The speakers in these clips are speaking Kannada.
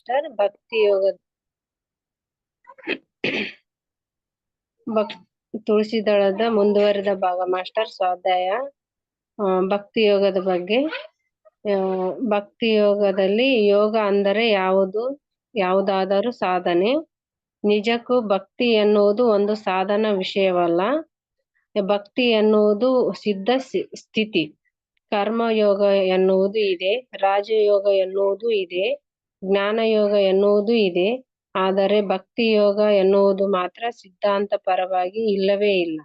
ಮಾಸ್ಟರ್ ಭಕ್ತಿ ಯೋಗ ಭಕ್ ತುಳಸಿ ದಳದ ಮುಂದುವರಿದ ಭಾಗ. ಮಾಸ್ಟರ್ ಸ್ವಾಧ್ಯಾಯ ಭಕ್ತಿ ಯೋಗದ ಬಗ್ಗೆ. ಭಕ್ತಿ ಯೋಗದಲ್ಲಿ ಯೋಗ ಅಂದರೆ ಯಾವುದು? ಯಾವುದಾದರೂ ಸಾಧನೆ. ನಿಜಕ್ಕೂ ಭಕ್ತಿ ಎನ್ನುವುದು ಒಂದು ಸಾಧನ ವಿಷಯವಲ್ಲ. ಭಕ್ತಿ ಎನ್ನುವುದು ಸಿದ್ಧ ಸ್ಥಿತಿ. ಕರ್ಮಯೋಗ ಎನ್ನುವುದು ಇದೆ, ರಾಜಯೋಗ ಎನ್ನುವುದು ಇದೆ. ಜ್ಞಾನಯೋಗ ಎನ್ನುವುದು ಇದೆ, ಆದರೆ ಭಕ್ತಿ ಯೋಗ ಎನ್ನುವುದು ಮಾತ್ರ ಸಿದ್ಧಾಂತ ಪರವಾಗಿ ಇಲ್ಲವೇ ಇಲ್ಲ.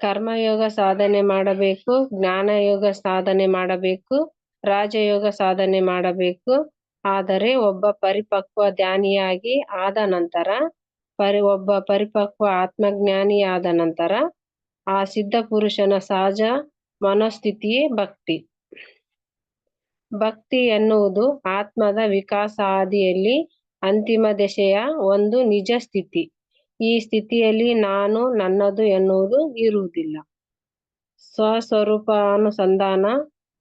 ಕರ್ಮಯೋಗ ಸಾಧನೆ ಮಾಡಬೇಕು, ಜ್ಞಾನಯೋಗ ಸಾಧನೆ ಮಾಡಬೇಕು, ರಾಜಯೋಗ ಸಾಧನೆ ಮಾಡಬೇಕು, ಆದರೆ ಒಬ್ಬ ಪರಿಪಕ್ವ ಧ್ಯಾನಿಯಾಗಿ ಆದ ನಂತರ, ಪರಿ, ಒಬ್ಬ ಪರಿಪಕ್ವ ಆತ್ಮಜ್ಞಾನಿ ಆದ ನಂತರ, ಆ ಸಿದ್ಧ ಪುರುಷನ ಸಹಜ ಮನೋಸ್ಥಿತಿಯೇ ಭಕ್ತಿ. ಭಕ್ತಿ ಎನ್ನುವುದು ಆತ್ಮದ ವಿಕಾಸ ಹಾದಿಯಲ್ಲಿ ಅಂತಿಮ ದಶೆಯ ಒಂದು ನಿಜ ಸ್ಥಿತಿ. ಈ ಸ್ಥಿತಿಯಲ್ಲಿ ನಾನು ನನ್ನದು ಎನ್ನುವುದು ಇರುವುದಿಲ್ಲ. ಸ್ವಸ್ವರೂಪ ಅನುಸಂಧಾನ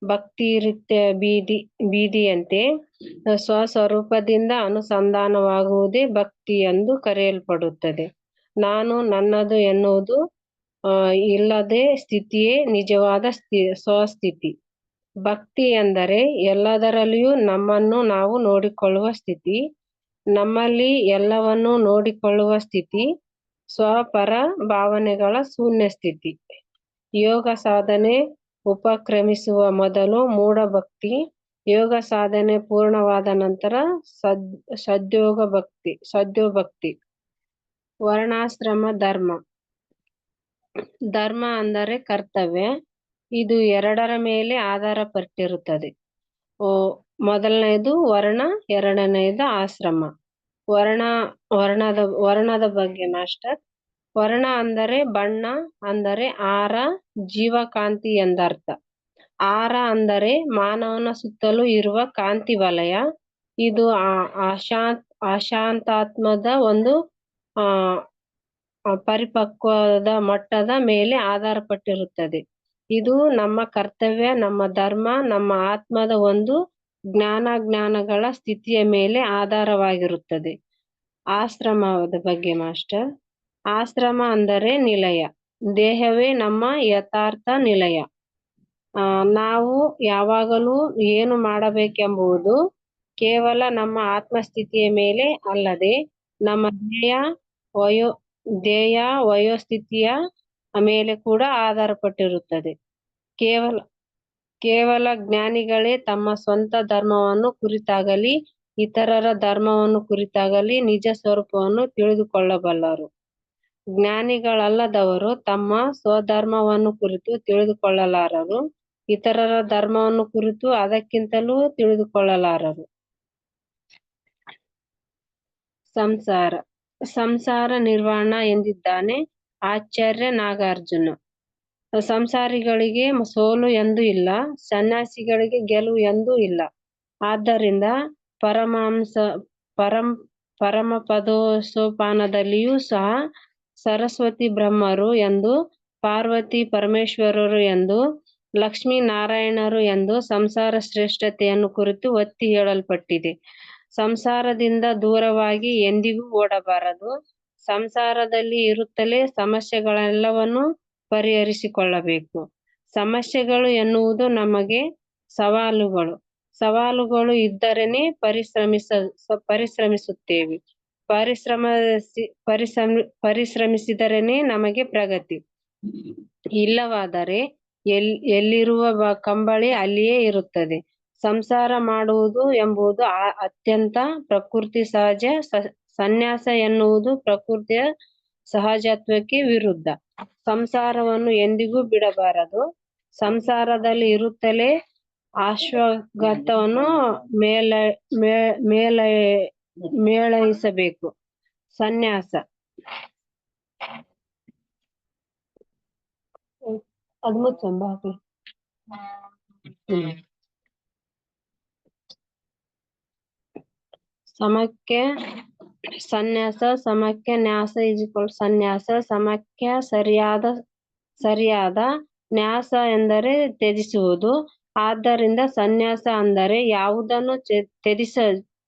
ಭಕ್ತಿ ರೀತ್ಯ ಬೀದಿ, ಬೀದಿಯಂತೆ ಸ್ವಸ್ವರೂಪದಿಂದ ಅನುಸಂಧಾನವಾಗುವುದೇ ಭಕ್ತಿ ಎಂದು ಕರೆಯಲ್ಪಡುತ್ತದೆ. ನಾನು ನನ್ನದು ಎನ್ನುವುದು ಇಲ್ಲದೆ ಸ್ಥಿತಿಯೇ ನಿಜವಾದ ಸ್ಥಿ, ಸ್ವಸ್ಥಿತಿ. ಭಕ್ತಿ ಎಂದರೆ ಎಲ್ಲದರಲ್ಲಿಯೂ ನಮ್ಮನ್ನು ನಾವು ನೋಡಿಕೊಳ್ಳುವ ಸ್ಥಿತಿ, ನಮ್ಮಲ್ಲಿ ಎಲ್ಲವನ್ನೂ ನೋಡಿಕೊಳ್ಳುವ ಸ್ಥಿತಿ, ಸ್ವಪರ ಭಾವನೆಗಳ ಶೂನ್ಯ ಸ್ಥಿತಿ. ಯೋಗ ಸಾಧನೆ ಉಪಕ್ರಮಿಸುವ ಮೊದಲು ಮೂಢಭಕ್ತಿ ಯೋಗ ಸಾಧನೆ ಪೂರ್ಣವಾದ ನಂತರ ಸದ್, ಸದ್ಯೋಗ ಭಕ್ತಿ, ಸದ್ಯೋ ಭಕ್ತಿ. ವರ್ಣಾಶ್ರಮ ಧರ್ಮ. ಧರ್ಮ ಅಂದರೆ ಕರ್ತವ್ಯ. ಇದು ಎರಡರ ಮೇಲೆ ಆಧಾರ ಪಟ್ಟಿರುತ್ತದೆ. ಓ ಮೊದಲನೆಯದು ವರ್ಣ ಎರಡನೆಯದು ಆಶ್ರಮ. ವರ್ಣ, ವರ್ಣದ ವರ್ಣದ ಬಗ್ಗೆ ಮಾಸ್ಟರ್. ವರ್ಣ ಅಂದರೆ ಬಣ್ಣ, ಅಂದರೆ ಆರ, ಜೀವಕಾಂತಿ ಎಂದರ್ಥ. ಆರ ಅಂದರೆ ಮಾನವನ ಸುತ್ತಲೂ ಇರುವ ಕಾಂತಿ ವಲಯ. ಇದು ಆ- ಅಶಾಂತ್ ಅಶಾಂತಾತ್ಮದ ಒಂದು, ಆ, ಪರಿಪಕ್ವದ ಮಟ್ಟದ ಮೇಲೆ ಆಧಾರಪಟ್ಟಿರುತ್ತದೆ. ಇದು ನಮ್ಮ ಕರ್ತವ್ಯ, ನಮ್ಮ ಧರ್ಮ, ನಮ್ಮ ಆತ್ಮದ ಒಂದು ಜ್ಞಾನ ಜ್ಞಾನಗಳ ಸ್ಥಿತಿಯ ಮೇಲೆ ಆಧಾರವಾಗಿರುತ್ತದೆ. ಆಶ್ರಮದ ಬಗ್ಗೆ ಮಾಸ್ಟರ್. ಆಶ್ರಮ ಅಂದರೆ ನಿಲಯ. ದೇಹವೇ ನಮ್ಮ ಯಥಾರ್ಥ ನಿಲಯ. ನಾವು ಯಾವಾಗಲೂ ಏನು ಮಾಡಬೇಕೆಂಬುದು ಕೇವಲ ನಮ್ಮ ಆತ್ಮಸ್ಥಿತಿಯ ಮೇಲೆ ಅಲ್ಲದೆ ನಮ್ಮ ಧ್ಯೇಯ ವಯೋ, ಧ್ಯೇಯ ವಯೋಸ್ಥಿತಿಯ ಮೇಲೆ ಕೂಡ ಆಧಾರಪಟ್ಟಿರುತ್ತದೆ. ಕೇವಲ ಕೇವಲ ಜ್ಞಾನಿಗಳೇ ತಮ್ಮ ಸ್ವಂತ ಧರ್ಮವನ್ನು ಕುರಿತಾಗಲಿ, ಇತರರ ಧರ್ಮವನ್ನು ಕುರಿತಾಗಲಿ ನಿಜ ಸ್ವರೂಪವನ್ನು ತಿಳಿದುಕೊಳ್ಳಬಲ್ಲರು. ಜ್ಞಾನಿಗಳಲ್ಲದವರು ತಮ್ಮ ಸ್ವಧರ್ಮವನ್ನು ಕುರಿತು ತಿಳಿದುಕೊಳ್ಳಲಾರರು, ಇತರರ ಧರ್ಮವನ್ನು ಕುರಿತು ಅದಕ್ಕಿಂತಲೂ ತಿಳಿದುಕೊಳ್ಳಲಾರರು. ಸಂಸಾರ ಸಂಸಾರ ನಿರ್ವಹಣ ಎಂದಿದ್ದಾನೆ. ಆಚಾರ್ಯ ನಾಗಾರ್ಜುನ ಸಂಸಾರಿಗಳಿಗೆ ಸೋಲು ಎಂದು ಇಲ್ಲ, ಸನ್ಯಾಸಿಗಳಿಗೆ ಗೆಲುವು ಎಂದು ಇಲ್ಲ. ಆದ್ದರಿಂದ ಪರಮಾಂಸ, ಪರಂ ಪರಮ ಪದೋಸೋಪಾನದಲ್ಲಿಯೂ ಸಹ ಸರಸ್ವತಿ ಬ್ರಹ್ಮರು ಎಂದು, ಪಾರ್ವತಿ ಪರಮೇಶ್ವರರು ಎಂದು ಲಕ್ಷ್ಮೀ ನಾರಾಯಣರು ಎಂದು ಸಂಸಾರ ಶ್ರೇಷ್ಠತೆಯನ್ನು ಕುರಿತು ಒತ್ತಿ ಹೇಳಲ್ಪಟ್ಟಿದೆ. ಸಂಸಾರದಿಂದ ದೂರವಾಗಿ ಎಂದಿಗೂ ಓಡಬಾರದು. ಸಂಸಾರದಲ್ಲಿ ಇರುತ್ತಲೇ ಸಮಸ್ಯೆಗಳೆಲ್ಲವನ್ನು ಪರಿಹರಿಸಿಕೊಳ್ಳಬೇಕು. ಸಮಸ್ಯೆಗಳು ಎನ್ನುವುದು ನಮಗೆ ಸವಾಲುಗಳು. ಸವಾಲುಗಳು ಇದ್ದರೇನೆ ಪರಿಶ್ರಮಿಸ, ಪರಿಶ್ರಮಿಸುತ್ತೇವೆ. ಪರಿಶ್ರಮ ಪರಿಶ್ರಮ, ಪರಿಶ್ರಮಿಸಿದರೇನೆ ನಮಗೆ ಪ್ರಗತಿ. ಇಲ್ಲವಾದರೆ ಎಲ್, ಎಲ್ಲಿರುವ ಕಂಬಳಿ ಅಲ್ಲಿಯೇ ಇರುತ್ತದೆ. ಸಂಸಾರ ಮಾಡುವುದು ಎಂಬುದು ಅತ್ಯಂತ ಪ್ರಕೃತಿ ಸಹಜ ಸನ್ಯಾಸ ಎನ್ನುವುದು ಪ್ರಕೃತಿಯ ಸಹಜತ್ವಕ್ಕೆ ವಿರುದ್ಧ ಸಂಸಾರವನ್ನು ಎಂದಿಗೂ ಬಿಡಬಾರದು ಸಂಸಾರದಲ್ಲಿ ಇರುತ್ತಲೇ ಆಶ್ವಾಘಾತವನ್ನು ಮೇಲ ಮೇಲ ಮೇಳೈಸಬೇಕು ಸನ್ಯಾಸ ಅದು ಮುಚ್ಚಂಬ ಹಾಕ್ಲಿ. ಹ್ಮ್. ಸಮಕ್ಕೆ ಸನ್ಯಾಸ, ಸಮಕ್ಕೆ ನ್ಯಾಸ ಈಜ್ವಲ್ ಸನ್ಯಾಸ, ಸಮಕ್ಕೆ ಸರಿಯಾದ ಸರಿಯಾದ ನ್ಯಾಸ ಎಂದರೆ ತ್ಯಜಿಸುವುದು. ಆದ್ದರಿಂದ ಸನ್ಯಾಸ ಅಂದರೆ ಯಾವುದನ್ನು ತ್ಯ- ತ್ಯಜಿಸ,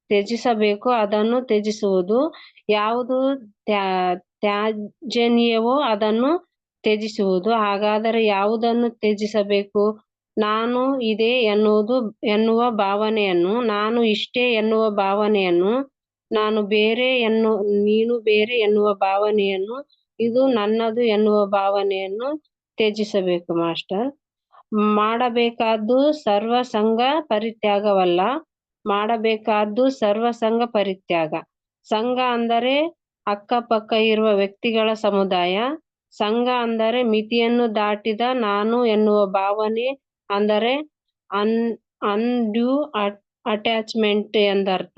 ತ್ಯಜಿಸಬೇಕು, ಅದನ್ನು ತ್ಯಜಿಸುವುದು. ಯಾವುದು ತ್ಯಾ- ತ್ಯಾಜ್ಯನೀಯವೋ ಅದನ್ನು ತ್ಯಜಿಸುವುದು. ಹಾಗಾದರೆ ಯಾವುದನ್ನು ತ್ಯಜಿಸಬೇಕು? ನಾನು ಇದೆ ಎನ್ನುವುದು, ಎನ್ನುವ ಭಾವನೆಯನ್ನು, ನಾನು ಇಷ್ಟೇ ಎನ್ನುವ ಭಾವನೆಯನ್ನು ನಾನು ಬೇರೆ ಎನ್ನು, ನೀನು ಬೇರೆ ಎನ್ನುವ ಭಾವನೆಯನ್ನು, ಇದು ನನ್ನದು ಎನ್ನುವ ಭಾವನೆಯನ್ನು ತ್ಯಜಿಸಬೇಕು, ಮಾಸ್ಟರ್. ಮಾಡಬೇಕಾದ್ದು ಸರ್ವ ಸಂಘ ಪರಿತ್ಯಾಗವಲ್ಲ. ಮಾಡಬೇಕಾದ್ದು ಸರ್ವ ಸಂಘ ಪರಿತ್ಯಾಗ. ಸಂಘ ಅಂದರೆ ಅಕ್ಕಪಕ್ಕ ಇರುವ ವ್ಯಕ್ತಿಗಳ ಸಮುದಾಯ. ಸಂಘ ಅಂದರೆ ಮಿತಿಯನ್ನು ದಾಟಿದ ನಾನು ಎನ್ನುವ ಭಾವನೆ ಅಂದರೆ ಅನ್ ಅನ್ಡ್ಯೂ ಅಟ್ಯಾಚ್ಮೆಂಟ್ ಎಂದರ್ಥ.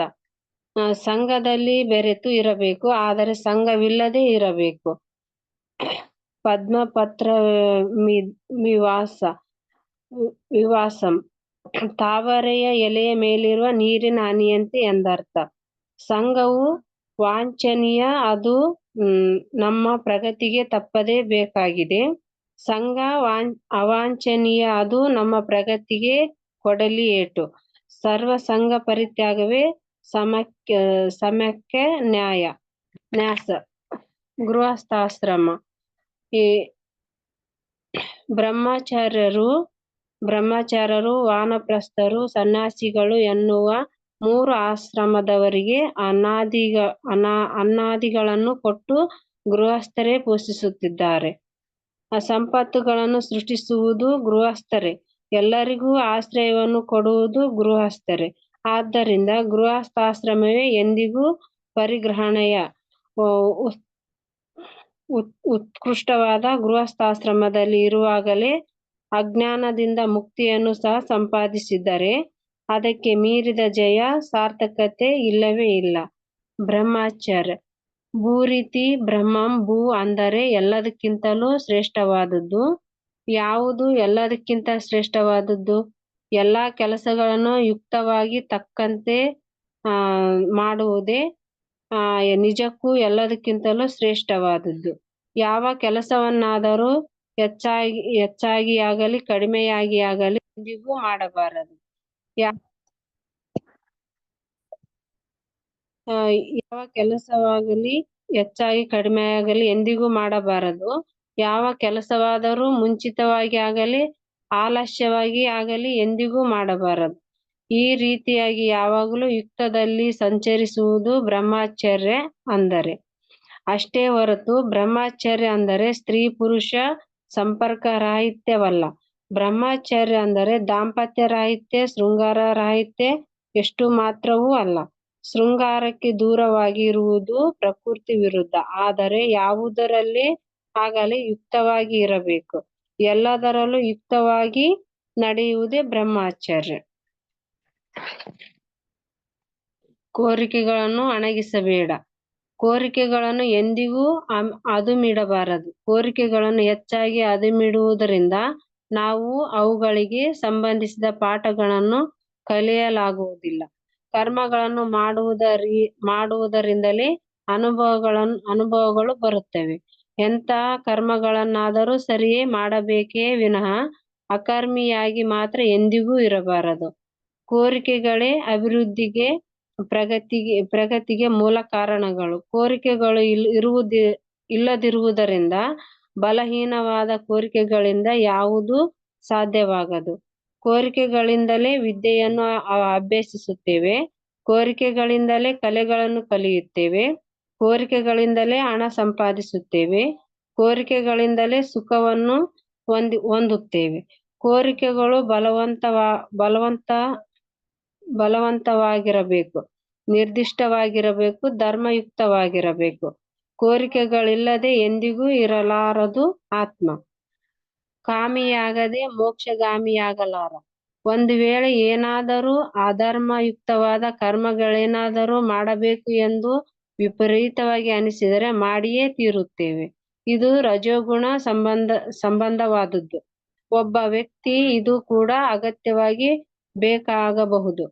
ಸಂಘದಲ್ಲಿ ಬೆರೆತು ಇರಬೇಕು, ಆದರೆ ಸಂಘವಿಲ್ಲದೆ ಇರಬೇಕು. ಪದ್ಮಪತ್ರ ವಿವಾಸ, ವಿವಾಸಂ. ತಾವರೆಯ ಎಲೆಯ ಮೇಲಿರುವ ನೀರಿನ ಹನಿಯಂತೆ ಎಂದರ್ಥ. ಸಂಘವು ವಾಂಛನೀಯ, ಅದು ನಮ್ಮ ಪ್ರಗತಿಗೆ ತಪ್ಪದೇ ಬೇಕಾಗಿದೆ. ಸಂಘ ವಾಂ, ಅವಾಂಛನೀಯ, ಅದು ನಮ್ಮ ಪ್ರಗತಿಗೆ ಕೊಡಲಿ ಏಟು. ಸರ್ವ ಸಂಘ ಪರಿತ್ಯಾಗವೇ ಸಮಕ್ಕೆ ಸಮಕ್ಕೆ ನ್ಯಾಯ, ನ್ಯಾಸ, ಗೃಹಸ್ಥಾಶ್ರಮ. ಈ ಬ್ರಹ್ಮಚಾರ್ಯರು ಬ್ರಹ್ಮಚಾರ್ಯರು ವಾನಪ್ರಸ್ಥರು, ಸನ್ಯಾಸಿಗಳು ಎನ್ನುವ ಮೂರು ಆಶ್ರಮದವರಿಗೆ ಅನಾದಿಗ, ಅನಾ ಅನ್ನಾದಿಗಳನ್ನು ಕೊಟ್ಟು ಗೃಹಸ್ಥರೇ ಪೋಷಿಸುತ್ತಿದ್ದಾರೆ. ಆ ಸಂಪತ್ತುಗಳನ್ನು ಸೃಷ್ಟಿಸುವುದು ಗೃಹಸ್ಥರೇ. ಎಲ್ಲರಿಗೂ ಆಶ್ರಯವನ್ನು ಕೊಡುವುದು ಗೃಹಸ್ಥರೇ. ಆದ್ದರಿಂದ ಗೃಹಸ್ಥಾಶ್ರಮವೇ ಎಂದಿಗೂ ಪರಿಗ್ರಹಣೆಯ ಉತ್ಕೃಷ್ಟವಾದ ಗೃಹಸ್ಥಾಶ್ರಮದಲ್ಲಿ ಇರುವಾಗಲೇ ಅಜ್ಞಾನದಿಂದ ಮುಕ್ತಿಯನ್ನು ಸಹ ಸಂಪಾದಿಸಿದರೆ ಅದಕ್ಕೆ ಮೀರಿದ ಜಯ ಸಾರ್ಥಕತೆ ಇಲ್ಲವೇ ಇಲ್ಲ. ಬ್ರಹ್ಮಚಾರ್ಯ, ಭೂರೀತಿ ಬ್ರಹ್ಮಂ ಭೂ ಅಂದರೆ ಎಲ್ಲದಕ್ಕಿಂತಲೂ ಶ್ರೇಷ್ಠವಾದದ್ದು. ಯಾವುದು ಎಲ್ಲದಕ್ಕಿಂತ ಶ್ರೇಷ್ಠವಾದದ್ದು? ಎಲ್ಲಾ ಕೆಲಸಗಳನ್ನು ಯುಕ್ತವಾಗಿ ತಕ್ಕಂತೆ, ಆ, ಮಾಡುವುದೇ, ಆ, ನಿಜಕ್ಕೂ ಎಲ್ಲದಕ್ಕಿಂತಲೂ ಶ್ರೇಷ್ಠವಾದದ್ದು. ಯಾವ ಕೆಲಸವನ್ನಾದರೂ ಹೆಚ್ಚಾಗಿ ಹೆಚ್ಚಾಗಿ ಆಗಲಿ ಕಡಿಮೆಯಾಗಿ ಆಗಲಿ ಎಂದಿಗೂ ಮಾಡಬಾರದು. ಯಾ ಯಾವ ಕೆಲಸವಾಗಲಿ, ಹೆಚ್ಚಾಗಿ, ಕಡಿಮೆಯಾಗಲಿ ಎಂದಿಗೂ ಮಾಡಬಾರದು. ಯಾವ ಕೆಲಸವಾದರೂ ಮುಂಚಿತವಾಗಿ ಆಗಲಿ ಆಲಸ್ಯವಾಗಿ ಆಗಲಿ ಎಂದಿಗೂ ಮಾಡಬಾರದು. ಈ ರೀತಿಯಾಗಿ ಯಾವಾಗಲೂ ಯುಕ್ತದಲ್ಲಿ ಸಂಚರಿಸುವುದು ಬ್ರಹ್ಮಾಚಾರ್ಯ ಅಂದರೆ. ಅಷ್ಟೇ ಹೊರತು ಬ್ರಹ್ಮಾಚಾರ್ಯ ಅಂದರೆ ಸ್ತ್ರೀ ಪುರುಷ ಸಂಪರ್ಕ ರಾಹಿತ್ಯವಲ್ಲ ಬ್ರಹ್ಮಾಚಾರ್ಯ ಅಂದರೆ ದಾಂಪತ್ಯ ರಾಹಿತ್ಯ, ಶೃಂಗಾರ ರಾಹಿತ್ಯ ಎಷ್ಟು ಮಾತ್ರವೂ ಅಲ್ಲ. ಶೃಂಗಾರಕ್ಕೆ ದೂರವಾಗಿರುವುದು ಪ್ರಕೃತಿ ವಿರುದ್ಧ. ಆದರೆ ಯಾವುದರಲ್ಲಿ ಆಗಲಿ ಯುಕ್ತವಾಗಿ ಇರಬೇಕು. ಎಲ್ಲದರಲ್ಲೂ ಯುಕ್ತವಾಗಿ ನಡೆಯುವುದೇ ಬ್ರಹ್ಮಾಚಾರ್ಯ. ಕೋರಿಕೆಗಳನ್ನು ಅಣಗಿಸಬೇಡ. ಕೋರಿಕೆಗಳನ್ನು ಎಂದಿಗೂ ಅದುಮಿಡಬಾರದು. ಕೋರಿಕೆಗಳನ್ನು ಹೆಚ್ಚಾಗಿ ಅದುಮಿಡುವುದರಿಂದ ನಾವು ಅವುಗಳಿಗೆ ಸಂಬಂಧಿಸಿದ ಪಾಠಗಳನ್ನು ಕಲಿಯಲಾಗುವುದಿಲ್ಲ. ಕರ್ಮಗಳನ್ನು ಮಾಡುವುದರಿ, ಮಾಡುವುದರಿಂದಲೇ ಅನುಭವಗಳನ್ನು ಅನುಭವಗಳು ಬರುತ್ತವೆ. ಎಂತಹ ಕರ್ಮಗಳನ್ನಾದರೂ ಸರಿಯೇ ಮಾಡಬೇಕೇ ವಿನಃ ಅಕರ್ಮಿಯಾಗಿ ಮಾತ್ರ ಎಂದಿಗೂ ಇರಬಾರದು. ಕೋರಿಕೆಗಳೇ ಅಭಿವೃದ್ಧಿಗೆ ಪ್ರಗತಿಗೆ ಪ್ರಗತಿಗೆ ಮೂಲ ಕಾರಣಗಳು. ಕೋರಿಕೆಗಳು ಇಲ್, ಇರುವುದಿ, ಇಲ್ಲದಿರುವುದರಿಂದ, ಬಲಹೀನವಾದ ಕೋರಿಕೆಗಳಿಂದ ಯಾವುದು ಸಾಧ್ಯವಾಗದು. ಕೋರಿಕೆಗಳಿಂದಲೇ ವಿದ್ಯೆಯನ್ನು ಅಭ್ಯಸಿಸುತ್ತೇವೆ. ಕೋರಿಕೆಗಳಿಂದಲೇ ಕಲೆಗಳನ್ನು ಕಲಿಯುತ್ತೇವೆ. ಕೋರಿಕೆಗಳಿಂದಲೇ ಹಣ ಸಂಪಾದಿಸುತ್ತೇವೆ. ಕೋರಿಕೆಗಳಿಂದಲೇ ಸುಖವನ್ನು ಹೊಂದಿ, ಹೊಂದುತ್ತೇವೆ. ಕೋರಿಕೆಗಳು ಬಲವಂತವ, ಬಲವಂತ, ಬಲವಂತವಾಗಿರಬೇಕು. ನಿರ್ದಿಷ್ಟವಾಗಿರಬೇಕು, ಧರ್ಮಯುಕ್ತವಾಗಿರಬೇಕು. ಕೋರಿಕೆಗಳಿಲ್ಲದೆ ಎಂದಿಗೂ ಇರಲಾರದು ಆತ್ಮ. ಕಾಮಿಯಾಗದೆ ಮೋಕ್ಷಗಾಮಿಯಾಗಲಾರ. ಒಂದು ವೇಳೆ ಏನಾದರೂ ಅಧರ್ಮಯುಕ್ತವಾದ ಕರ್ಮಗಳೇನಾದರೂ ಮಾಡಬೇಕು ಎಂದು ವಿಪರೀತವಾಗಿ ಅನಿಸಿದರೆ ಮಾಡಿಯೇ ತೀರುತ್ತೇವೆ. ಇದು ರಜೋಗುಣ ಸಂಬಂಧ, ಸಂಬಂಧವಾದದ್ದು. ಒಬ್ಬ ವ್ಯಕ್ತಿ ಇದು ಕೂಡ ಅಗತ್ಯವಾಗಿ ಬೇಕಾಗಬಹುದು.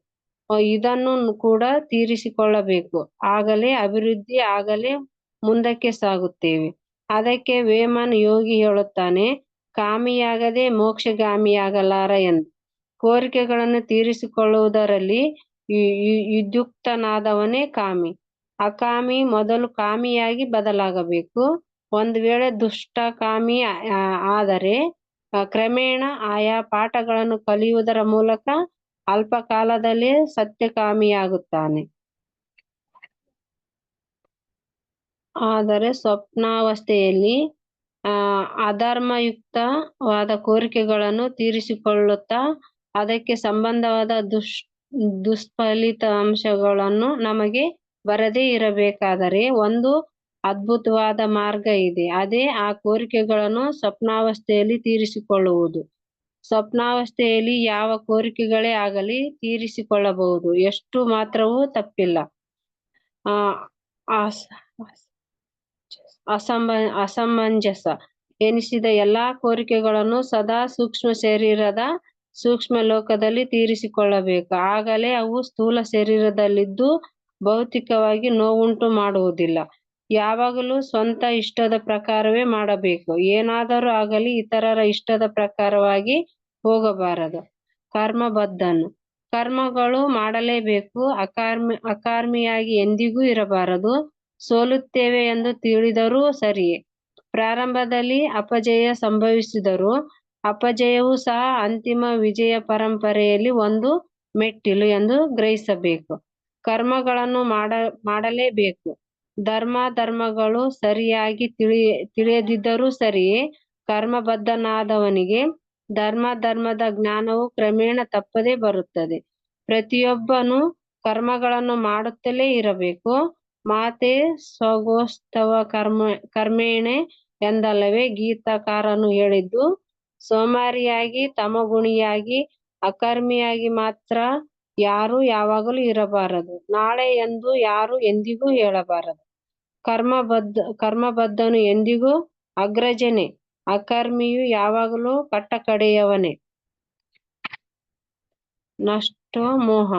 ಇದನ್ನು ಕೂಡ ತೀರಿಸಿಕೊಳ್ಳಬೇಕು. ಆಗಲೇ ಅಭಿವೃದ್ಧಿ, ಆಗಲೇ ಮುಂದಕ್ಕೆ ಸಾಗುತ್ತೇವೆ. ಅದಕ್ಕೆ ವೇಮನ್ ಯೋಗಿ ಹೇಳುತ್ತಾನೆ, ಕಾಮಿಯಾಗದೆ ಮೋಕ್ಷಗಾಮಿಯಾಗಲಾರ ಎಂದು. ಕೋರಿಕೆಗಳನ್ನು ತೀರಿಸಿಕೊಳ್ಳುವುದರಲ್ಲಿ ಯುದ್ಯುಕ್ತನಾದವನೇ ಕಾಮಿ. ಅಕಾಮಿ ಮೊದಲು ಕಾಮಿಯಾಗಿ ಬದಲಾಗಬೇಕು. ಒಂದು ವೇಳೆ ದುಷ್ಟ ಕಾಮಿ ಆದರೆ ಕ್ರಮೇಣ ಆಯಾ ಪಾಠಗಳನ್ನು ಕಲಿಯುವುದರ ಮೂಲಕ ಅಲ್ಪ ಕಾಲದಲ್ಲೇ ಸತ್ಯಕಾಮಿಯಾಗುತ್ತಾನೆ. ಆದರೆ ಸ್ವಪ್ನಾವಸ್ಥೆಯಲ್ಲಿ ಅಧರ್ಮಯುಕ್ತವಾದ ಕೋರಿಕೆಗಳನ್ನು ತೀರಿಸಿಕೊಳ್ಳುತ್ತಾ ಅದಕ್ಕೆ ಸಂಬಂಧವಾದ ದುಷ್, ದುಷ್ಫಲಿತಾಂಶಗಳನ್ನು ನಮಗೆ ಬರದೇ ಇರಬೇಕಾದರೆ ಒಂದು ಅದ್ಭುತವಾದ ಮಾರ್ಗ ಇದೆ. ಅದೇ ಆ ಕೋರಿಕೆಗಳನ್ನು ಸ್ವಪ್ನಾವಸ್ಥೆಯಲ್ಲಿ ತೀರಿಸಿಕೊಳ್ಳುವುದು. ಸ್ವಪ್ನಾವಸ್ಥೆಯಲ್ಲಿ ಯಾವ ಕೋರಿಕೆಗಳೇ ಆಗಲಿ ತೀರಿಸಿಕೊಳ್ಳಬಹುದು. ಎಷ್ಟು ಮಾತ್ರವೂ ತಪ್ಪಿಲ್ಲ. ಆ ಅಸ ಅಸಮ, ಅಸಮಂಜಸ ಎನಿಸಿದ ಎಲ್ಲಾ ಕೋರಿಕೆಗಳನ್ನು ಸದಾ ಸೂಕ್ಷ್ಮ ಶರೀರದ ಸೂಕ್ಷ್ಮ ಲೋಕದಲ್ಲಿ ತೀರಿಸಿಕೊಳ್ಳಬೇಕು. ಆಗಲೇ ಅವು ಸ್ಥೂಲ ಶರೀರದಲ್ಲಿದ್ದು ಭೌತಿಕವಾಗಿ ನೋವುಂಟು ಮಾಡುವುದಿಲ್ಲ. ಯಾವಾಗಲೂ ಸ್ವಂತ ಇಷ್ಟದ ಪ್ರಕಾರವೇ ಮಾಡಬೇಕು. ಏನಾದರೂ ಆಗಲಿ ಇತರರ ಇಷ್ಟದ ಪ್ರಕಾರವಾಗಿ ಹೋಗಬಾರದು. ಕರ್ಮಬದ್ಧನು. ಕರ್ಮಗಳು ಮಾಡಲೇಬೇಕು. ಅಕಾರ್ಮಿ, ಅಕರ್ಮಿಯಾಗಿ ಎಂದಿಗೂ ಇರಬಾರದು. ಸೋಲುತ್ತೇವೆ ಎಂದು ತಿಳಿದರೂ ಸರಿಯೇ. ಪ್ರಾರಂಭದಲ್ಲಿ ಅಪಜಯ ಸಂಭವಿಸಿದರೂ ಅಪಜಯವೂ ಸಹ ಅಂತಿಮ ವಿಜಯ ಪರಂಪರೆಯಲ್ಲಿ ಒಂದು ಮೆಟ್ಟಿಲು ಎಂದು ಗ್ರಹಿಸಬೇಕು. ಕರ್ಮಗಳನ್ನು ಮಾಡ, ಮಾಡಲೇಬೇಕು. ಧರ್ಮ ಧರ್ಮಗಳು ಸರಿಯಾಗಿ ತಿಳಿ, ತಿಳಿಯದಿದ್ದರೂ ಸರಿಯೇ ಕರ್ಮಬದ್ಧನಾದವನಿಗೆ ಧರ್ಮ ಧರ್ಮದ ಜ್ಞಾನವು ಕ್ರಮೇಣ ತಪ್ಪದೇ ಬರುತ್ತದೆ. ಪ್ರತಿಯೊಬ್ಬನು ಕರ್ಮಗಳನ್ನು ಮಾಡುತ್ತಲೇ ಇರಬೇಕು. ಮಾತೆ ಸ್ವಗೋಸ್ತವ ಕರ್ಮ, ಕರ್ಮೇಣೆ ಎಂದಲ್ಲವೇ ಗೀತಾಕಾರನು ಹೇಳಿದ್ದು, ಸೋಮಾರಿಯಾಗಿ ತಮಗುಣಿಯಾಗಿ ಅಕರ್ಮಿಯಾಗಿ ಮಾತ್ರ ಯಾರು ಯಾವಾಗಲೂ ಇರಬಾರದು. ನಾಳೆ ಎಂದು ಯಾರು ಎಂದಿಗೂ ಹೇಳಬಾರದು. ಕರ್ಮಬದ್ಧ, ಕರ್ಮಬದ್ಧನು ಎಂದಿಗೂ ಅಗ್ರಜನೆ. ಅಕರ್ಮಿಯು ಯಾವಾಗಲೂ ಕಟ್ಟಕಡೆಯವನೇ. ನಷ್ಟೋ ಮೋಹ.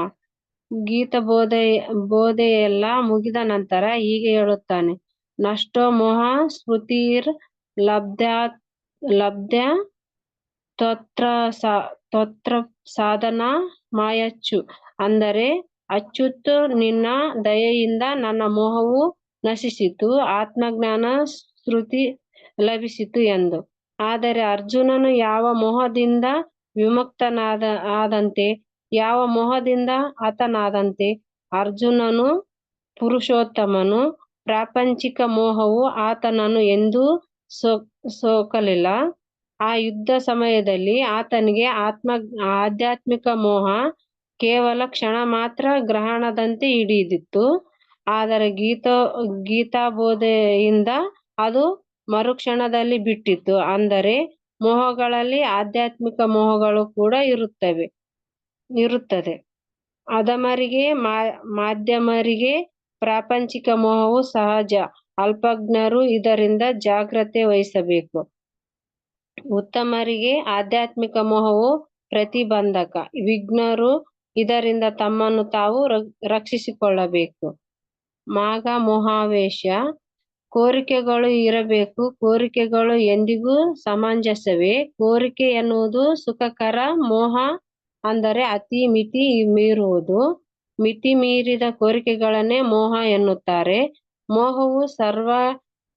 ಗೀತ ಬೋಧೆ, ಬೋಧೆಯೆಲ್ಲ ಮುಗಿದ ನಂತರ ಹೀಗೆ ಹೇಳುತ್ತಾನೆ. ನಷ್ಟೋ ಮೋಹ ಸ್ಮೃತಿರ್ ಲಬ್ಧ ಲಬ್ಧ ತತ್ರ ಸಾ ತತ್ರ ಸಾಧನ ಮಾಯಚ್ಚು. ಅಂದರೆ, ಅಚ್ಚುತ್ತು ನಿನ್ನ ದಯೆಯಿಂದ ನನ್ನ ಮೋಹವು ನಶಿಸಿತು, ಆತ್ಮಜ್ಞಾನ ಶ್ರುತಿ ಲಭಿಸಿತು ಎಂದು. ಆದರೆ ಅರ್ಜುನನು ಯಾವ ಮೋಹದಿಂದ ವಿಮುಕ್ತನಾದ, ಆದಂತೆ, ಯಾವ ಮೋಹದಿಂದ ಆತನಾದಂತೆ ಅರ್ಜುನನು ಪುರುಷೋತ್ತಮನು, ಪ್ರಾಪಂಚಿಕ ಮೋಹವು ಆತನನ್ನು ಎಂದೂ ಸೋ, ಸೋಕಲಿಲ್ಲ. ಆ ಯುದ್ಧ ಸಮಯದಲ್ಲಿ ಆತನಿಗೆ ಆತ್ಮ, ಆಧ್ಯಾತ್ಮಿಕ ಮೋಹ ಕೇವಲ ಕ್ಷಣ ಮಾತ್ರ ಗ್ರಹಣದಂತೆ ಹಿಡಿದಿತ್ತು. ಆದರೆ ಗೀತ, ಗೀತಾಬೋಧೆಯಿಂದ ಅದು ಮರುಕ್ಷಣದಲ್ಲಿ ಬಿಟ್ಟಿತ್ತು. ಅಂದರೆ ಮೋಹಗಳಲ್ಲಿ ಆಧ್ಯಾತ್ಮಿಕ ಮೋಹಗಳು ಕೂಡ ಇರುತ್ತವೆ, ಇರುತ್ತದೆ. ಅದಮರಿಗೆ ಮಾಧ್ಯಮರಿಗೆ ಪ್ರಾಪಂಚಿಕ ಮೋಹವು ಸಹಜ. ಅಲ್ಪಜ್ಞರು ಇದರಿಂದ ಜಾಗ್ರತೆ ವಹಿಸಬೇಕು. ಉತ್ತಮರಿಗೆ ಆಧ್ಯಾತ್ಮಿಕ ಮೋಹವು ಪ್ರತಿಬಂಧಕ. ವಿಘ್ನರು ಇದರಿಂದ ತಮ್ಮನ್ನು ತಾವು ರಕ್ಷಿಸಿಕೊಳ್ಳಬೇಕು. ಮಾಗ ಮೋಹಾವೇಶ. ಕೋರಿಕೆಗಳು ಇರಬೇಕು. ಕೋರಿಕೆಗಳು ಎಂದಿಗೂ ಸಮಂಜಸವೇ. ಕೋರಿಕೆ ಎನ್ನುವುದು ಸುಖಕರ ಮೋಹ ಅಂದರೆ ಅತಿ ಮಿತಿ ಮೀರುವುದು. ಮಿತಿ ಮೀರಿದ ಕೋರಿಕೆಗಳನ್ನೇ ಮೋಹ ಎನ್ನುತ್ತಾರೆ. ಮೋಹವು ಸರ್ವ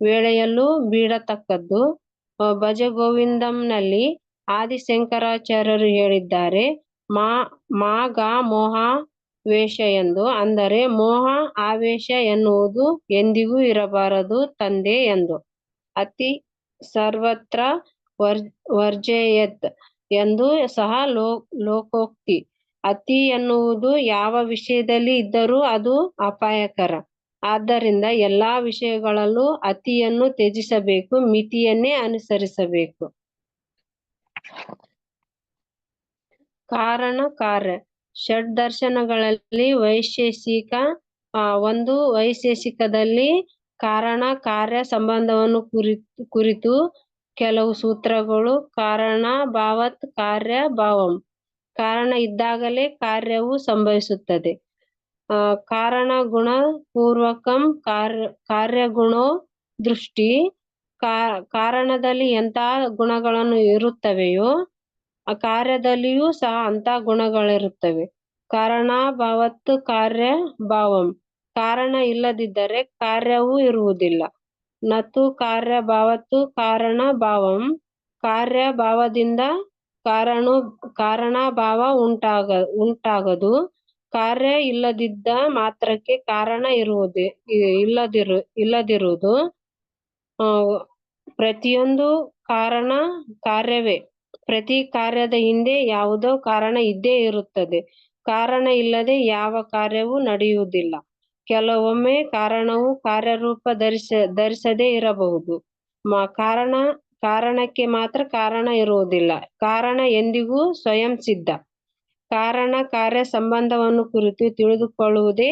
ವೇಳೆಯಲ್ಲೂ ಬೀಳತಕ್ಕದ್ದು. ಆ, ಭಜ ಗೋವಿಂದಂನಲ್ಲಿ ಆದಿಶಂಕರಾಚಾರ್ಯರು ಹೇಳಿದ್ದಾರೆ ಮಾ ಮಾಗ ಮೋಹ ವೇಷ ಎಂದು ಅಂದರೆ ಮೋಹ ಆವೇಶ ಎನ್ನುವುದು ಎಂದಿಗೂ ಇರಬಾರದು ತಂದೆ ಎಂದು. ಅತಿ ಸರ್ವತ್ರ ವರ್ ವರ್ಜಯತ್ ಎಂದು ಸಹ ಲೋ ಲೋಕೋಕ್ತಿ. ಅತಿ ಎನ್ನುವುದು ಯಾವ ವಿಷಯದಲ್ಲಿ ಇದ್ದರೂ ಅದು ಅಪಾಯಕರ. ಆದ್ದರಿಂದ ಎಲ್ಲಾ ವಿಷಯಗಳಲ್ಲೂ ಅತಿಯನ್ನು ತ್ಯಜಿಸಬೇಕು, ಮಿತಿಯನ್ನೇ ಅನುಸರಿಸಬೇಕು. ಕಾರಣ, ಕಾರ್ಯ. ಷಡ್ ದರ್ಶನಗಳಲ್ಲಿ ವೈಶೇಷಿಕ ಒಂದು ವೈಶೇಷಿಕದಲ್ಲಿ ಕಾರಣ, ಕಾರ್ಯ ಸಂಬಂಧವನ್ನು ಕುರಿತು ಕುರಿತು ಕೆಲವು ಸೂತ್ರಗಳು ಕಾರಣ, ಭಾವತ್, ಕಾರ್ಯ, ಭಾವಂ. ಕಾರಣ ಇದ್ದಾಗಲೇ ಕಾರ್ಯವು ಸಂಭವಿಸುತ್ತದೆ. ಕಾರಣ ಗುಣ ಪೂರ್ವಕಂ ಕಾರ್ಯ, ಕಾರ್ಯಗುಣೋ ದೃಷ್ಟಿ, ಕಾ- ಕಾರಣದಲ್ಲಿ ಎಂತ ಗುಣಗಳನ್ನು ಇರುತ್ತವೆಯೋ, ಆ ಕಾರ್ಯದಲ್ಲಿಯೂ ಸಹ ಅಂತ ಗುಣಗಳಿರುತ್ತವೆ. ಕಾರಣ ಭಾವತ್ ಕಾರ್ಯ ಭಾವಂ ಕಾರಣ ಇಲ್ಲದಿದ್ದರೆ ಕಾರ್ಯವೂ ಇರುವುದಿಲ್ಲ. ನತು ಕಾರ್ಯಭಾವತ್ತು ಕಾರಣ ಭಾವಂ ಕಾರಣ ಕಾರಣ ಭಾವ ಉಂಟಾಗ, ಉಂಟಾಗದು. ಕಾರ್ಯ ಇಲ್ಲದಿದ್ದ ಮಾತ್ರಕ್ಕೆ ಕಾರಣ ಇರುವುದೇ ಇಲ್ಲದಿರು, ಇಲ್ಲದಿರುವುದು. ಪ್ರತಿಯೊಂದು ಕಾರಣ ಕಾರ್ಯವೇ. ಪ್ರತಿ ಕಾರ್ಯದ ಹಿಂದೆ ಯಾವುದೋ ಕಾರಣ ಇದ್ದೇ ಇರುತ್ತದೆ. ಕಾರಣ ಇಲ್ಲದೆ ಯಾವ ಕಾರ್ಯವೂ ನಡೆಯುವುದಿಲ್ಲ. ಕೆಲವೊಮ್ಮೆ ಕಾರಣವು ಕಾರ್ಯರೂಪ ಧರಿಸ ಧರಿಸದೇ ಇರಬಹುದು. ಕಾರಣ, ಕಾರಣಕ್ಕೆ ಮಾತ್ರ ಕಾರಣ ಇರುವುದಿಲ್ಲ. ಕಾರಣ ಎಂದಿಗೂ ಸ್ವಯಂ ಸಿದ್ಧ. ಕಾರಣ, ಕಾರ್ಯ ಸಂಬಂಧವನ್ನು ಕುರಿತು ತಿಳಿದುಕೊಳ್ಳುವುದೇ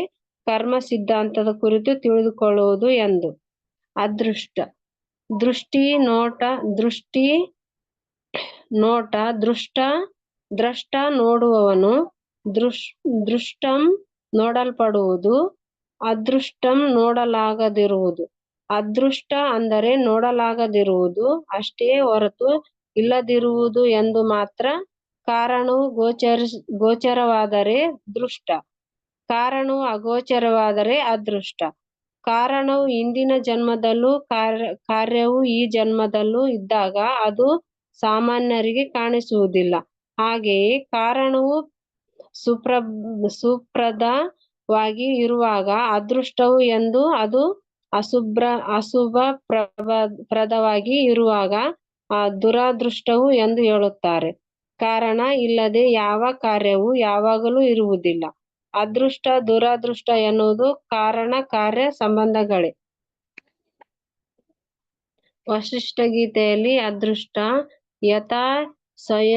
ಕರ್ಮ ಸಿದ್ಧಾಂತದ ಕುರಿತು ತಿಳಿದುಕೊಳ್ಳುವುದು ಎಂದು. ಅದೃಷ್ಟ. ದೃಷ್ಟಿ, ನೋಟ ದೃಷ್ಟಿ, ನೋಟ, ದೃಷ್ಟ, ದ್ರಷ್ಟ ನೋಡುವವನು ದೃಶ್ ದೃಷ್ಟಂ ನೋಡಲ್ಪಡುವುದು, ಅದೃಷ್ಟಂ ನೋಡಲಾಗದಿರುವುದು. ಅದೃಷ್ಟ ಅಂದರೆ ನೋಡಲಾಗದಿರುವುದು, ಅಷ್ಟೇ ಹೊರತು ಇಲ್ಲದಿರುವುದು ಎಂದು ಮಾತ್ರ ಕಾರಣವು ಗೋಚರ, ಗೋಚರವಾದರೆ ದೃಷ್ಟ. ಕಾರಣವು ಅಗೋಚರವಾದರೆ ಅದೃಷ್ಟ. ಕಾರಣವು ಹಿಂದಿನ ಜನ್ಮದಲ್ಲೂ ಕಾರ್ಯ, ಕಾರ್ಯವು ಈ ಜನ್ಮದಲ್ಲೂ ಇದ್ದಾಗ ಅದು ಸಾಮಾನ್ಯರಿಗೆ ಕಾಣಿಸುವುದಿಲ್ಲ. ಹಾಗೆಯೇ ಕಾರಣವು ಸುಪ್ರ ಸುಪ್ರದವಾಗಿ ಇರುವಾಗ ಅದೃಷ್ಟವು ಎಂದು ಅದು ಅಶುಭ್ರ, ಅಶುಭ ಪ್ರಭ, ಪ್ರದವಾಗಿ ಇರುವಾಗ ಆ ದುರಾದೃಷ್ಟವು ಎಂದು ಹೇಳುತ್ತಾರೆ. ಕಾರಣ ಇಲ್ಲದೆ ಯಾವ ಕಾರ್ಯವೂ ಯಾವಾಗಲೂ ಇರುವುದಿಲ್ಲ. ಅದೃಷ್ಟ, ದುರಾದೃಷ್ಟ ಎನ್ನುವುದು ಕಾರಣ, ಕಾರ್ಯ ಸಂಬಂಧಗಳೇ. ವಶಿಷ್ಠ ಗೀತೆಯಲ್ಲಿ ಅದೃಷ್ಟ, ಯಥಾ ಸ್ವಯ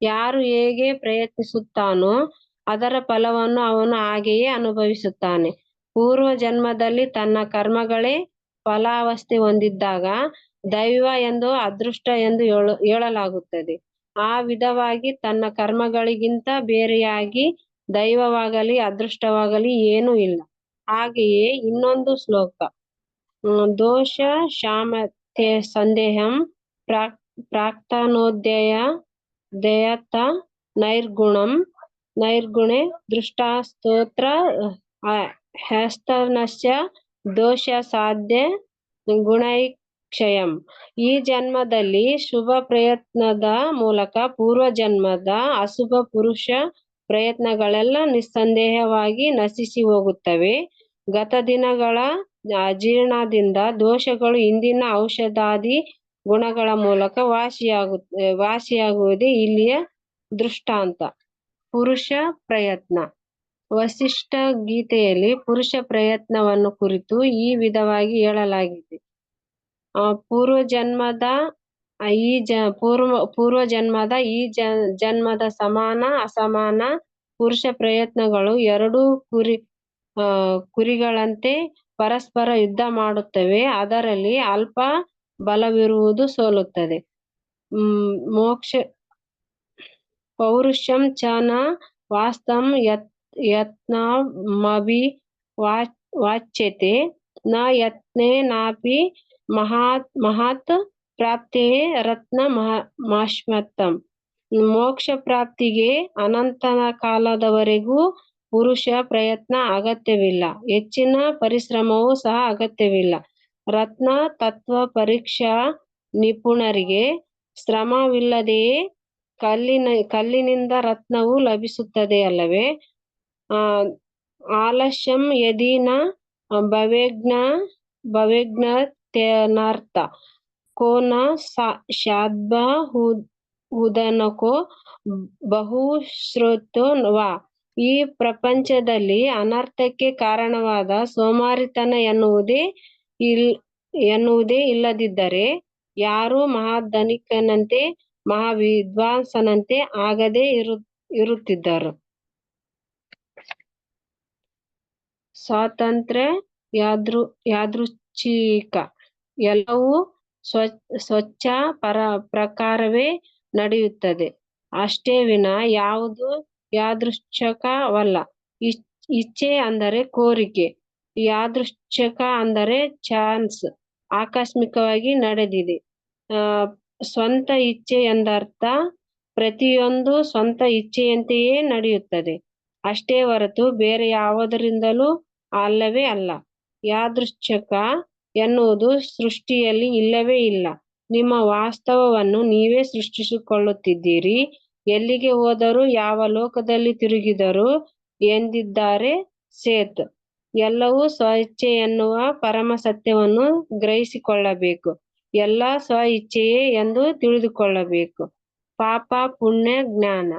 ಯಾರು ಹೇಗೆ ಪ್ರಯತ್ನಿಸುತ್ತಾನೋ ಅದರ ಫಲವನ್ನು ಅವನು ಹಾಗೆಯೇ ಅನುಭವಿಸುತ್ತಾನೆ. ಪೂರ್ವ ಜನ್ಮದಲ್ಲಿ ತನ್ನ ಕರ್ಮಗಳೇ ಫಲಾವಸ್ಥೆ ಹೊಂದಿದ್ದಾಗ ದೈವ ಎಂದು, ಅದೃಷ್ಟ ಎಂದು ಹೇಳು, ಹೇಳಲಾಗುತ್ತದೆ. ಆ ವಿಧವಾಗಿ ತನ್ನ ಕರ್ಮಗಳಿಗಿಂತ ಬೇರೆಯಾಗಿ ದೈವವಾಗಲಿ, ಅದೃಷ್ಟವಾಗಲಿ ಏನೂ ಇಲ್ಲ. ಹಾಗೆಯೇ ಇನ್ನೊಂದು ಶ್ಲೋಕ. ದೋಷ ಶಾಮತೆ ಸಂದೇಹಂ, ಪ್ರಾಕ್ ಪ್ರಾಕ್ತನೋದಯ ದಯತ, ನೈರ್ಗುಣಂ, ನೈರ್ಗುಣೆ, ದೃಷ್ಟಾಸ್ತೋತ್ರ ಹಸ್ತನಸ್ಯ ದೋಷ ಸಾಧ್ಯ ಗುಣೈಕ್ಷಯಂ ಈ ಜನ್ಮದಲ್ಲಿ ಶುಭ ಪ್ರಯತ್ನದ ಮೂಲಕ ಪೂರ್ವ ಜನ್ಮದ ಅಶುಭ ಪುರುಷ ಪ್ರಯತ್ನಗಳೆಲ್ಲ ನಿಸ್ಸಂದೇಹವಾಗಿ ನಶಿಸಿ ಹೋಗುತ್ತವೆ. ಗತ ದಿನಗಳ ಅಜೀರ್ಣದಿಂದ ದೋಷಗಳು ಇಂದಿನ ಔಷಧಾದಿ ಗುಣಗಳ ಮೂಲಕ ವಾಸಿಯಾಗು, ವಾಸಿಯಾಗುವುದೇ ಇಲ್ಲಿಯ ದೃಷ್ಟಾಂತ. ಪುರುಷ ಪ್ರಯತ್ನ. ವಸಿಷ್ಠ ಗೀತೆಯಲ್ಲಿ ಪುರುಷ ಪ್ರಯತ್ನವನ್ನು ಕುರಿತು ಈ ವಿಧವಾಗಿ ಹೇಳಲಾಗಿದೆ. ಆ ಪೂರ್ವ ಜನ್ಮದ ಈ ಜ, ಪೂರ್ವ ಪೂರ್ವ ಜನ್ಮದ ಈ ಜ, ಜನ್ಮದ ಸಮಾನ, ಅಸಮಾನ ಪುರುಷ ಪ್ರಯತ್ನಗಳು ಎರಡು ಕುರಿ, ಆ, ಕುರಿಗಳಂತೆ ಪರಸ್ಪರ ಯುದ್ಧ ಮಾಡುತ್ತವೆ. ಅದರಲ್ಲಿ ಅಲ್ಪ ಬಲವಿರುವುದು ಸೋಲುತ್ತದೆ. ಹ್ಮ್, ಮೋಕ್ಷ, ಪೌರುಷಂ ಚನ ವಾಸ್ತಂ ಯತ್ ವಾಚ್ ವಾಚ್ಯತೆ. ನ ಯತ್ನೇನಾಪಿ ಮಹಾತ್ ಮಹಾತ್ ಪ್ರಾಪ್ತಿಯೇ ರತ್ನ ಮಹ, ಮಾಶ್ಮತ್ತಂ. ಮೋಕ್ಷ ಪ್ರಾಪ್ತಿಗೆ ಅನಂತ ಕಾಲದವರೆಗೂ ಪುರುಷ ಪ್ರಯತ್ನ ಅಗತ್ಯವಿಲ್ಲ. ಹೆಚ್ಚಿನ ಪರಿಶ್ರಮವೂ ಸಹ ಅಗತ್ಯವಿಲ್ಲ. ರತ್ನ ತತ್ವ ಪರೀಕ್ಷಾ ನಿಪುಣರಿಗೆ ಶ್ರಮವಿಲ್ಲದೆಯೇ ಕಲ್ಲಿನ, ಕಲ್ಲಿನಿಂದ ರತ್ನವು ಲಭಿಸುತ್ತದೆ ಅಲ್ಲವೇ? ಆ, ಆಲಸ್ಯಂ ಯದೀನ ಭವೇಜ್ಞ ಭವೇಜ್ಞತ್ಯನರ್ಥ ಕೋನ ಶಾದ್ಬಹುದನಕೋ ಬಹುಶ್ರುತೋ ವಾ. ಈ ಪ್ರಪಂಚದಲ್ಲಿ ಅನರ್ಥಕ್ಕೆ ಕಾರಣವಾದ ಸೋಮಾರಿತನ ಎನ್ನುವುದೇ ಇಲ್, ಎನ್ನುವುದೇ ಇಲ್ಲದಿದ್ದರೆ ಯಾರು ಮಹಾಧನಿಕನಂತೆ, ಮಹಾವಿದ್ವಾಂಸನಂತೆ ಆಗದೆ ಇರು, ಇರುತ್ತಿದ್ದರು. ಸ್ವಾತಂತ್ರ್ಯ ಯಾದೃ, ಯಾದೃಚ್ಛಿಕ ಎಲ್ಲವೂ ಸ್ವ ಸ್ವಚ್ಛ ಪರ, ಪ್ರಕಾರವೇ ನಡೆಯುತ್ತದೆ. ಅಷ್ಟೇ ವಿನ ಯಾವುದು ಯಾದೃಚ್ಛಕವಲ್ಲ. ಇಚ್- ಇಚ್ಛೆ ಅಂದರೆ ಕೋರಿಕೆ ಯಾದೃಶ್ಚಕ ಅಂದರೆ ಚಾನ್ಸ್, ಆಕಸ್ಮಿಕವಾಗಿ ನಡೆದಿದೆ. ಸ್ವಂತ ಇಚ್ಛೆ ಎಂದರ್ಥ, ಪ್ರತಿಯೊಂದು ಸ್ವಂತ ಇಚ್ಛೆಯಂತೆಯೇ ನಡೆಯುತ್ತದೆ. ಅಷ್ಟೇ ಹೊರತು ಬೇರೆ ಯಾವುದರಿಂದಲೂ ಅಲ್ಲವೇ ಅಲ್ಲ. ಯಾದೃಚ್ಛಕ ಎನ್ನುವುದು ಸೃಷ್ಟಿಯಲ್ಲಿ ಇಲ್ಲವೇ ಇಲ್ಲ. ನಿಮ್ಮ ವಾಸ್ತವವನ್ನು ನೀವೇ ಸೃಷ್ಟಿಸಿಕೊಳ್ಳುತ್ತಿದ್ದೀರಿ. ಎಲ್ಲಿಗೆ ಹೋದರೂ, ಯಾವ ಲೋಕದಲ್ಲಿ ತಿರುಗಿದರು ಎಂದಿದ್ದಾರೆ ಸೇತ್. ಎಲ್ಲವೂ ಸ್ವಇಚ್ಛೆ ಎನ್ನುವ ಪರಮ ಸತ್ಯವನ್ನು ಗ್ರಹಿಸಿಕೊಳ್ಳಬೇಕು. ಎಲ್ಲ ಸ್ವ ಇಚ್ಛೆಯೇ ಎಂದು ತಿಳಿದುಕೊಳ್ಳಬೇಕು. ಪಾಪ, ಪುಣ್ಯ, ಜ್ಞಾನ.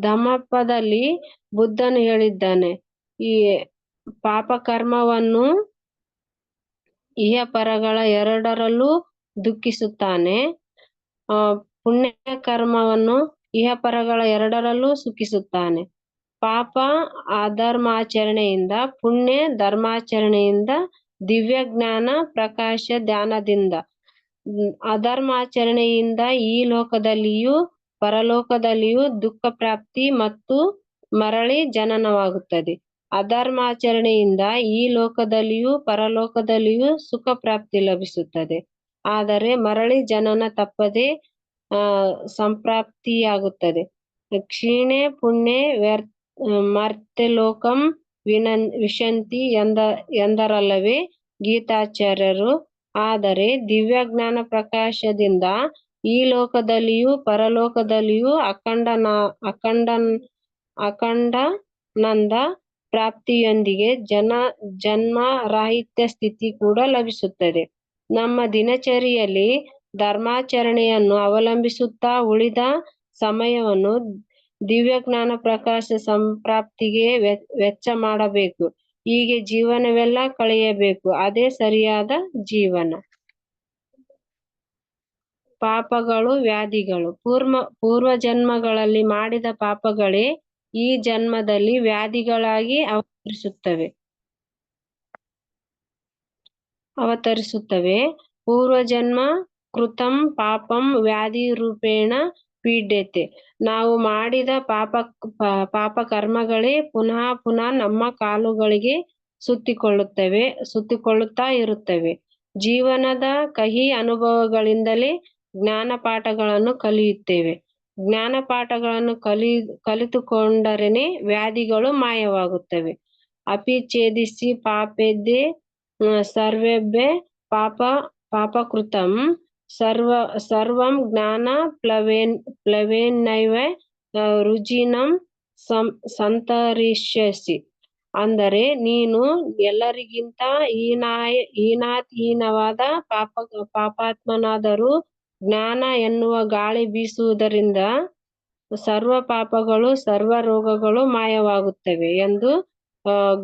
ಧಮಪದಲ್ಲಿ ಬುದ್ಧನು ಹೇಳಿದ್ದಾನೆ, ಈ ಪಾಪ ಕರ್ಮವನ್ನು ಇಹಪರಗಳ ಎರಡರಲ್ಲೂ ದುಃಖಿಸುತ್ತಾನೆ. ಆ ಪುಣ್ಯ ಕರ್ಮವನ್ನು ಇಹಪರಗಳ ಎರಡರಲ್ಲೂ ಸುಖಿಸುತ್ತಾನೆ. ಪಾಪ ಅಧರ್ಮಾಚರಣೆಯಿಂದ, ಪುಣ್ಯ ಧರ್ಮಾಚರಣೆಯಿಂದ ದಿವ್ಯ ಜ್ಞಾನ ಪ್ರಕಾಶ ಧ್ಯಾನದಿಂದ, ಅಧರ್ಮಾಚರಣೆಯಿಂದ ಈ ಲೋಕದಲ್ಲಿಯೂ, ಪರಲೋಕದಲ್ಲಿಯೂ ದುಃಖ ಪ್ರಾಪ್ತಿ ಮತ್ತು ಮರಳಿ ಜನನವಾಗುತ್ತದೆ. ಅಧರ್ಮಾಚರಣೆಯಿಂದ ಈ ಲೋಕದಲ್ಲಿಯೂ ಪರಲೋಕದಲ್ಲಿಯೂ ಸುಖ ಪ್ರಾಪ್ತಿ ಲಭಿಸುತ್ತದೆ. ಆದರೆ ಮರಳಿ ಜನನ ತಪ್ಪದೆ, ಆ, ಸಂಪ್ರಾಪ್ತಿಯಾಗುತ್ತದೆ. ಕ್ಷೀಣೆ ಪುಣ್ಯ ವ್ಯರ್ ಮರ್ತ್ಯಲೋಕಂ ವಿನನ್ ವಿಶಂತಿ ಎಂದ, ಎಂದರಲ್ಲವೇ ಗೀತಾಚಾರ್ಯರು. ಆದರೆ ದಿವ್ಯ ಜ್ಞಾನ ಪ್ರಕಾಶದಿಂದ ಈ ಲೋಕದಲ್ಲಿಯೂ ಪರಲೋಕದಲ್ಲಿಯೂ ಅಖಂಡ ಅಖಂಡ ಅಖಂಡಾನಂದ ಪ್ರಾಪ್ತಿಯೊಂದಿಗೆ ಜನ ಜನ್ಮ ರಾಹಿತ್ಯ ಸ್ಥಿತಿ ಕೂಡ ಲಭಿಸುತ್ತದೆ. ನಮ್ಮ ದಿನಚರಿಯಲ್ಲಿ ಧರ್ಮಾಚರಣೆಯನ್ನು ಅವಲಂಬಿಸುತ್ತಾ ಉಳಿದ ಸಮಯವನ್ನು ದಿವ್ಯ ಜ್ಞಾನ ಪ್ರಕಾಶ ಸಂಪ್ರಾಪ್ತಿಗೆ ವೆಚ್ಚ ಮಾಡಬೇಕು. ಹೀಗೆ ಜೀವನವೆಲ್ಲ ಕಳೆಯಬೇಕು. ಅದೇ ಸರಿಯಾದ ಜೀವನ. ಪಾಪಗಳು ವ್ಯಾಧಿಗಳು. ಪೂರ್ವ ಪೂರ್ವ ಜನ್ಮಗಳಲ್ಲಿ ಮಾಡಿದ ಪಾಪಗಳೇ ಈ ಜನ್ಮದಲ್ಲಿ ವ್ಯಾಧಿಗಳಾಗಿ ಅವತರಿಸುತ್ತವೆ. ಅವತರಿಸುತ್ತವೆ. ಪೂರ್ವಜನ್ಮ ಕೃತಂ ಪಾಪಂ ವ್ಯಾಧಿ ರೂಪೇಣ ಪೀಡ್ಯತೆ. ನಾವು ಮಾಡಿದ ಪಾಪ ಪಾಪ ಕರ್ಮಗಳೇ ಪುನಃ ಪುನಃ ನಮ್ಮ ಕಾಲುಗಳಿಗೆ ಸುತ್ತಿಕೊಳ್ಳುತ್ತವೆ, ಸುತ್ತಿಕೊಳ್ಳುತ್ತಾ ಇರುತ್ತವೆ. ಜೀವನದ ಕಹಿ ಅನುಭವಗಳಿಂದಲೇ ಜ್ಞಾನ ಪಾಠಗಳನ್ನು ಕಲಿಯುತ್ತೇವೆ. ಜ್ಞಾನ ಪಾಠಗಳನ್ನು ಕಲಿ, ಕಲಿತುಕೊಂಡರೇನೆ ವ್ಯಾಧಿಗಳು ಮಾಯವಾಗುತ್ತವೆ. ಅಪಿಛೇದಿಸಿ ಪಾಪೆದ್ದೆ ಸರ್ವೆಬ್ಬೆ ಪಾಪ, ಪಾಪಕೃತಂ. ಸರ್ವ, ಸರ್ವಂ ಜ್ಞಾನ ಪ್ಲವೇನ್, ಪ್ಲವೇನ್ನೈವ ರುಜಿನಂ ಸಂತರಿಷ್ಯಸಿ. ಅಂದರೆ ನೀನು ಎಲ್ಲರಿಗಿಂತ ಹೀನಾಯ ಹೀನವಾದ ಪಾಪ, ಪಾಪಾತ್ಮನಾದರೂ ಜ್ಞಾನ ಎನ್ನುವ ಗಾಳಿ ಬೀಸುವುದರಿಂದ ಸರ್ವ ಪಾಪಗಳು, ಸರ್ವ ರೋಗಗಳು ಮಾಯವಾಗುತ್ತವೆ ಎಂದು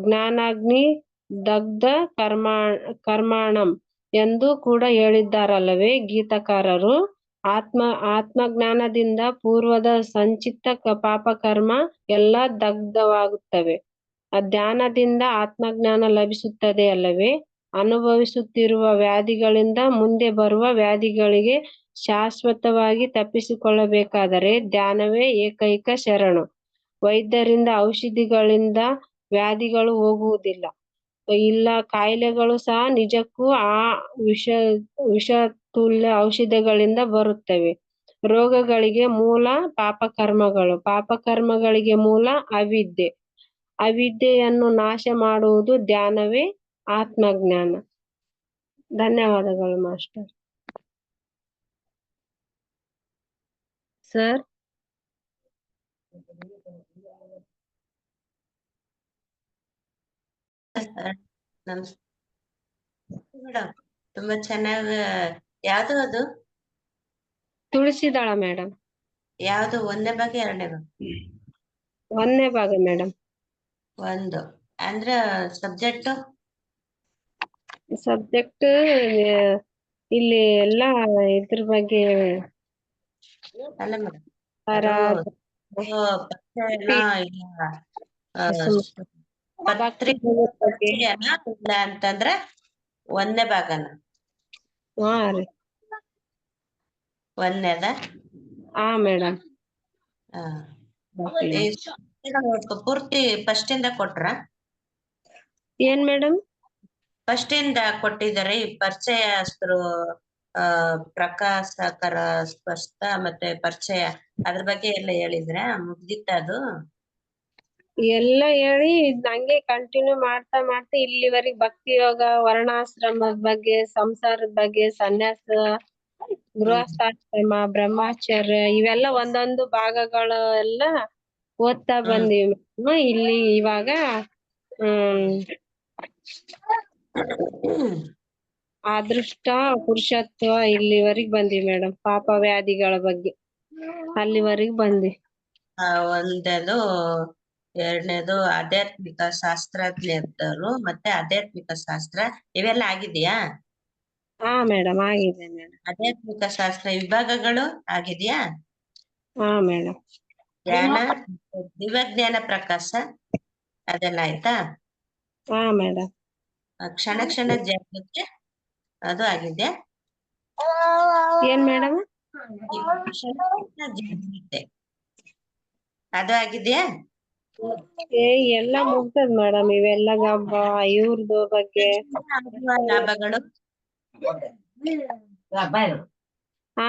ಜ್ಞಾನಾಗ್ನಿ ದಗ್ಧ ಕರ್ಮಾ, ಕರ್ಮಾಣಂ ಎಂದು ಕೂಡ ಹೇಳಿದ್ದಾರಲ್ಲವೇ ಗೀತಕಾರರು. ಆತ್ಮ, ಆತ್ಮಜ್ಞಾನದಿಂದ ಪೂರ್ವದ ಸಂಚಿತ ಪಾಪ ಕರ್ಮ ಎಲ್ಲ ದಗ್ಧವಾಗುತ್ತವೆ. ಆ, ಧ್ಯಾನದಿಂದ ಆತ್ಮಜ್ಞಾನ ಲಭಿಸುತ್ತದೆ ಅಲ್ಲವೇ? ಅನುಭವಿಸುತ್ತಿರುವ ವ್ಯಾಧಿಗಳಿಂದ ಮುಂದೆ ಬರುವ ವ್ಯಾಧಿಗಳಿಗೆ ಶಾಶ್ವತವಾಗಿ ತಪ್ಪಿಸಿಕೊಳ್ಳಬೇಕಾದರೆ ಧ್ಯಾನವೇ ಏಕೈಕ ಶರಣು. ವೈದ್ಯರಿಂದ ಔಷಧಿಗಳಿಂದ ವ್ಯಾಧಿಗಳು ಹೋಗುವುದಿಲ್ಲ. ಇಲ್ಲ, ಕಾಯಿಲೆಗಳು ಸಹ ನಿಜಕ್ಕೂ ಆ ವಿಷ, ವಿಷತುಲ್ಯ ಔಷಧಗಳಿಂದ ಬರುತ್ತವೆ. ರೋಗಗಳಿಗೆ ಮೂಲ ಪಾಪಕರ್ಮಗಳು. ಪಾಪಕರ್ಮಗಳಿಗೆ ಮೂಲ ಅವಿದ್ಯೆ. ಅವಿದ್ಯೆಯನ್ನು ನಾಶ ಮಾಡುವುದು ಧ್ಯಾನವೇ ಆತ್ಮಜ್ಞಾನ. ಧನ್ಯವಾದಗಳು ಮಾಸ್ಟರ್. ಸರ್ ಮೇಡಮ್ ತುಂಬಾ ಚೆನ್ನಾಗ ಯಾವ್ದು ಅದು? ತುಳಸಿದಾಳ ಮೇಡಮ್. ಯಾವ್ದು? ಒಂದನೇ ಭಾಗ ಎರಡನೇ ಭಾಗ? ಒಂದನೇ ಭಾಗ ಮೇಡಮ್. ಒಂದು. ಅಂದ್ರ ಸಬ್ಜೆಕ್ಟ್? ಸಬ್ಜೆಕ್ಟ್ ಇಲ್ಲಿ ಎಲ್ಲಾ ಇದ್ರ ಬಗ್ಗೆ ಅಲ್ಲ ಮೇಡಮ್. ಇಲ್ಲ? ಅಂತಂದ್ರ ಒಂದನೇ ಭಾಗನ? ಹಾ ರೀ. ಒಂದನೇದ? ಹಾ ಮೇಡಮ್. ಪೂರ್ತಿ ಫಸ್ಟ್ ಇಂದ ಕೊಟ್ರ? ಏನ್ ಮೇಡಮ್? ಫಸ್ಟ್ ಇಂದ ಕೊಟ್ಟಿದ್ದಾರೆ ಆ ಪ್ರಕಾಶಕರ ಸ್ಪಷ್ಟ ಮತ್ತೆ ಪರಿಚಯ ಅದ್ರ ಬಗ್ಗೆ ಎಲ್ಲ ಹೇಳಿದ್ರೆ? ಮುಗ್ದಿತ್ತ ಅದು? ಎಲ್ಲ ಹೇಳಿ ಹಂಗೆ ಕಂಟಿನ್ಯೂ ಮಾಡ್ತಾ ಮಾಡ್ತಾ ಇಲ್ಲಿವರೆಗೆ ಭಕ್ತಿ ಯೋಗ ವರ್ಣಾಶ್ರಮದ ಬಗ್ಗೆ ಸಂಸಾರದ ಬಗ್ಗೆ ಸನ್ಯಾಸ ಗೃಹಸ್ಥಾಶ್ರಮ ಬ್ರಹ್ಮಾಚಾರ್ಯ ಇವೆಲ್ಲ ಒಂದೊಂದು ಭಾಗಗಳು ಎಲ್ಲ ಓದ್ತಾ ಬಂದಿವಿ. ಇಲ್ಲಿ ಇವಾಗ ಹ್ಮ್. ಅದೃಷ್ಟ ಪುರುಷತ್ವ ಇಲ್ಲಿವರೆಗೆ ಬಂದ್ವಿ ಮೇಡಮ್ ಪಾಪ ವ್ಯಾಧಿಗಳ ಬಗ್ಗೆ. ಅಲ್ಲಿವರೆಗೆ ಬಂದ್ವಿ. ಒಂದೇದು ಎರಡನೇದು ಆಧ್ಯಾತ್ಮಿಕ ಶಾಸ್ತ್ರಜ್ಞರು ಮತ್ತೆ ಆಧ್ಯಾತ್ಮಿಕ ಶಾಸ್ತ್ರ ಇವೆಲ್ಲ ಆಗಿದೆಯಾ? ಹಾ ಮೇಡಮ್ ಆಗಿದೆ ಮೇಡಮ್ ಆಧ್ಯಾತ್ಮಿಕ ಶಾಸ್ತ್ರ ವಿಭಾಗಗಳು ಆಗಿದೆಯಾ? ಹಾ ಮೇಡಮ್ ಜ್ಞಾನ ದಿವ್ಯಜ್ಞಾನ ಪ್ರಕಾಶ ಅದೆಲ್ಲ ಆಯ್ತಾ? ಹಾ ಮೇಡಮ್ ಕ್ಷಣ ಕ್ಷಣ ಜಾಗೃತಿ ಅದು ಆಗಿದೆ. ಏನ್ ಮೇಡಮ್? ಜಾಗೃತಿ ಅದು ಆಗಿದೆಯಾ ಏ ಎಲ್ಲ ಮುಗ್ದದ್ ಮೇಡಮ್ ಇವೆಲ್ಲ ಗಬ್ಬ ಇವ್ರದ್ದು ಬಗ್ಗೆ. ಲಾಭಗಳು? ಹಾ